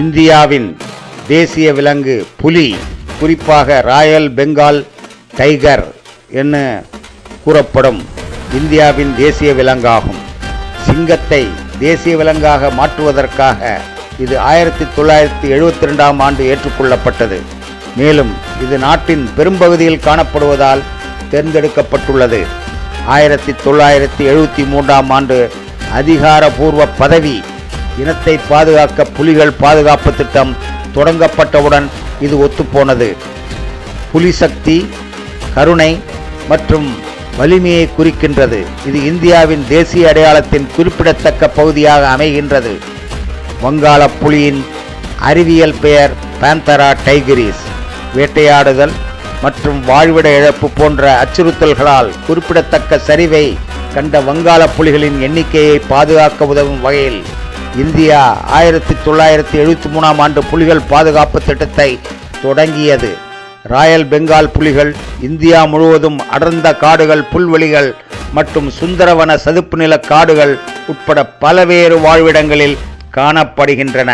இந்தியாவின் தேசிய விலங்கு புலி குறிப்பாக ராயல் பெங்கால் டைகர் என்று கூறப்படும் இந்தியாவின் தேசிய விலங்காகும். சிங்கத்தை தேசிய விலங்காக மாற்றுவதற்காக இது ஆயிரத்தி தொள்ளாயிரத்தி எழுபத்தி ரெண்டாம் ஆண்டு ஏற்றுக்கொள்ளப்பட்டது. மேலும் இது நாட்டின் பெரும்பகுதியில் காணப்படுவதால் தேர்ந்தெடுக்கப்பட்டுள்ளது. ஆயிரத்தி தொள்ளாயிரத்தி எழுபத்தி மூன்றாம் ஆண்டு அதிகாரபூர்வ பதவி இனத்தை பாதுகாக்க புலிகள் பாதுகாப்பு திட்டம் தொடங்கப்பட்டவுடன் இது ஒத்துப்போனது. புலி சக்தி கருணை மற்றும் வலிமையை குறிக்கின்றது. இது இந்தியாவின் தேசிய அடையாளத்தின் குறிப்பிடத்தக்க பகுதியாக அமைகின்றது. வங்காள புலியின் அறிவியல் பெயர் பேந்தரா டைகிரிஸ் வேட்டையாடுதல் மற்றும் வாழ்விட இழப்பு போன்ற அச்சுறுத்தல்களால் குறிப்பிடத்தக்க சரிவை கண்ட வங்காள புலிகளின் எண்ணிக்கையை பாதுகாக்க உதவும் வகையில் இந்தியா ஆயிரத்தி தொள்ளாயிரத்தி எழுபத்தி மூணாம் ஆண்டு புலிகள் பாதுகாப்பு திட்டத்தை தொடங்கியது. ராயல் பெங்கால் புலிகள் இந்தியா முழுவதும் அடர்ந்த காடுகள் புல்வெளிகள் மற்றும் சுந்தரவன சதுப்பு நில காடுகள் உட்பட பல்வேறு வாழ்விடங்களில் காணப்படுகின்றன.